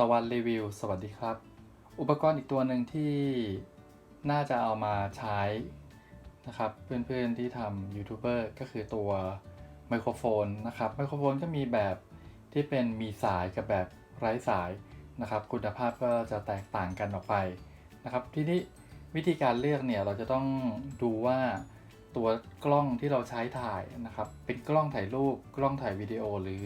ตะวันรีวิว สวัสดีครับ อุปกรณ์อีกตัวหนึ่งที่น่าจะเอามาใช้นะครับ เพื่อนๆที่ทำยูทูบเบอร์ก็คือตัวไมโครโฟนนะครับ ไมโครโฟนก็มีแบบที่เป็นมีสายกับแบบไร้สายนะครับ คุณภาพก็จะแตกต่างกันออกไปนะครับ ที่นี้วิธีการเลือกเนี่ยเราจะต้องดูว่าตัวกล้องที่เราใช้ถ่ายนะครับ เป็นกล้องถ่ายรูปกล้องถ่ายวิดีโอหรือ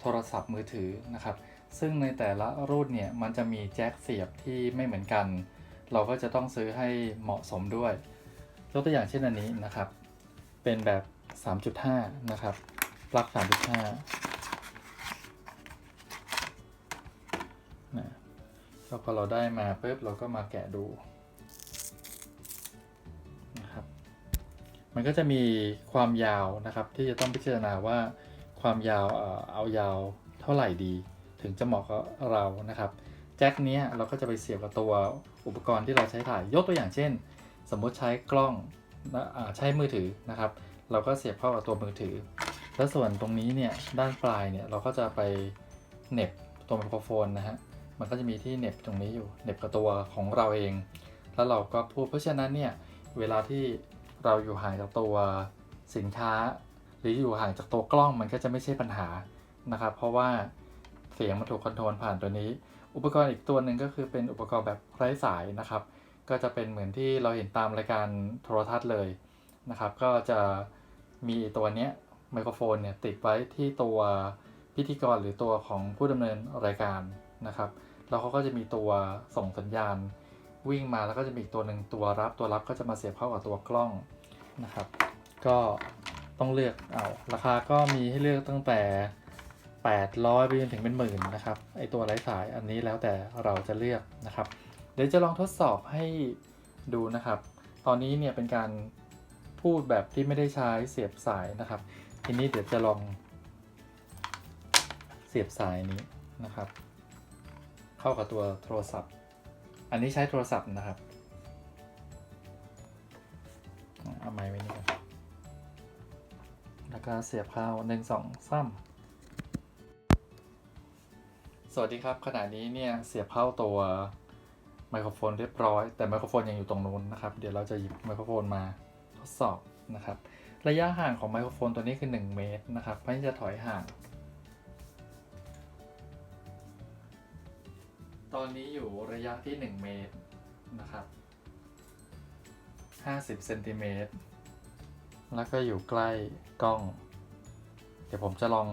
โทรศัพท์มือถือนะครับ ซึ่งในแต่ละรุ่นเนี่ยมันจะมีแจ็คเสียบที่ไม่เหมือนกัน เราก็จะต้องซื้อให้เหมาะสมด้วย ยกตัวอย่างเช่นอันนี้นะครับ เป็นแบบ 3.5 นะครับ ปลั๊ก 3.5นะแล้วพอเราได้มาปุ๊บเราก็มาแกะดูนะครับ มันก็จะมีความยาวนะครับที่จะต้องพิจารณาว่าความยาวเอ่อเอายาวเท่าไหร่ดี ถึงจะเหมาะกับเรานะครับแจ็คเนี้ยเราก็จะไปเสียบกับตัวอุปกรณ์ที่เราใช้ถ่ายยกตัวอย่างเช่น สมมุติใช้กล้องใช้มือถือนะครับ เราก็เสียบเข้ากับตัวมือถือ แล้วส่วนตรงนี้เนี่ยด้านปลายเนี่ยเราก็จะไปเน็บตัวไมโครโฟนนะฮะมันก็จะมีที่เน็บตรงนี้อยู่เน็บกับตัวของเราเอง แล้วเราก็พูดเพราะฉะนั้นเนี่ยเวลาที่เราอยู่ห่างจากตัวสินค้า หรืออยู่ห่างจากตัวกล้องมันก็จะไม่ใช่ปัญหานะครับ เพราะว่า เสียงมันถูกคอนโทรลผ่านตัวนี้ อุปกรณ์อีกตัวหนึ่งก็คือเป็นอุปกรณ์แบบไร้สายนะครับ ก็จะเป็นเหมือนที่เราเห็นตามรายการโทรทัศน์เลยนะครับ ก็จะมีตัวเนี้ยไมโครโฟนเนี่ยติดไว้ที่ตัวพิธีกรหรือตัวของผู้ดำเนินรายการนะครับ แล้วเขาก็จะมีตัวส่งสัญญาณ วิ่งมาแล้วก็จะมีอีกตัวหนึ่งตัวรับตัวรับก็จะมาเสียบเข้ากับตัวกล้องนะครับ ก็ต้องเลือกเอาราคาก็มีให้เลือกตั้งแต่ 800 ไปจนถึงเป็นหมื่นนะครับไอตัวไร้สายอันนี้แล้วแต่เราจะเลือกนะครับ เดี๋ยวจะลองทดสอบให้ดูนะครับ ตอนนี้เนี่ยเป็นการพูดแบบที่ไม่ได้ใช้เสียบสายนะครับ ทีนี้เดี๋ยวจะลองเสียบสายนี้นะครับ เข้ากับตัวโทรศัพท์ อันนี้ใช้โทรศัพท์นะครับเอาไม้ไว้นี่ก่อนแล้วก็เสียบเข้าหนึ่งสองสาม สวัสดีครับ ขณะนี้เนี่ยเสียบเข้าตัวไมโครโฟนเรียบร้อย แต่ไมโครโฟนยังอยู่ตรงนู้นนะครับ เดี๋ยวเราจะหยิบไมโครโฟนมาทดสอบนะครับ ระยะห่างของไมโครโฟนตัวนี้คือ 1 เมตรนะครับไม่จะถอยห่าง ตอนนี้อยู่ระยะที่ 1 เมตรนะครับ 50เซนติเมตรแล้วก็อยู่ใกล้กล้อง เดี๋ยวผมจะลอง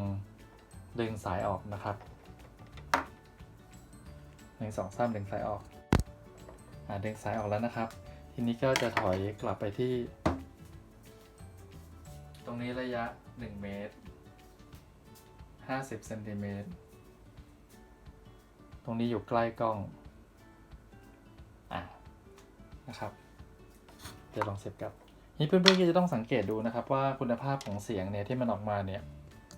ดึงสายออกนะครับ นึ่งสองสามดึงสายออกอ่าดึงสายออกแล้วนะครับ ทีนี้ก็จะถอยกลับไปที่ ตรงนี้ระยะ 1 เมตร 50เซนติเมตร ตรงนี้อยู่ใกล้กล้องอะนะครับเดี๋ยวลองเสียบกลับนี่เพื่อนๆก็จะต้องสังเกตดูนะครับว่าคุณภาพของเสียงเนี่ยที่มันออกมาเนี่ย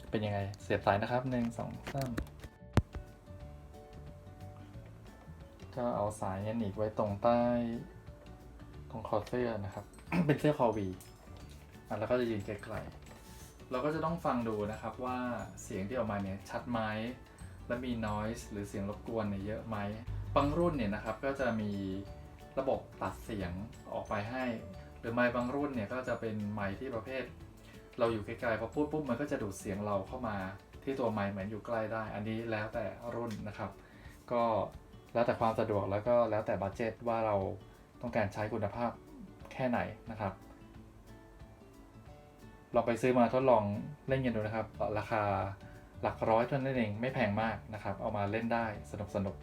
เป็นยังไงเสียบสายนะครับหนึ่งสองสาม ก็เอาสายเนี่ยหนีบไว้ตรงใต้ตรงคอเสื้อนะครับ เป็นเสื้อคอวีอะแล้วก็จะยืนไกลๆเราก็จะต้องฟังดูนะครับว่าเสียงที่ออกมาเนี่ยชัดไหมและมี noise หรือเสียงรบกวนเนี่ยเยอะไหมบางรุ่นเนี่ยนะครับก็จะมีระบบตัดเสียงออกไปให้ หรือไมค์บางรุ่นเนี่ยก็จะเป็นไมค์ที่ประเภท เราอยู่ไกลๆพอพูดปุ๊บมันก็จะดูดเสียงเราเข้ามาที่ตัวไมค์เหมือนอยู่ใกล้ได้ อันนี้แล้วแต่รุ่นนะครับ ก็ แล้วแต่ความสะดวกแล้วก็แล้วแต่บัตเจ็ตว่าเราต้องการใช้คุณภาพแค่ไหนนะครับ ลองไปซื้อมาทดลองเล่นกันดูนะครับ ราคาหลักร้อยเท่านั้นเองไม่แพงมากนะครับ เอามาเล่นได้สนุกสนุก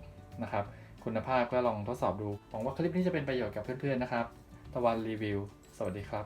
นะครับ คุณภาพก็ลองทดสอบดูหวังว่าคลิปนี้จะเป็นประโยชน์กับเพื่อนๆนะครับ ตะวันรีวิว สวัสดีครับ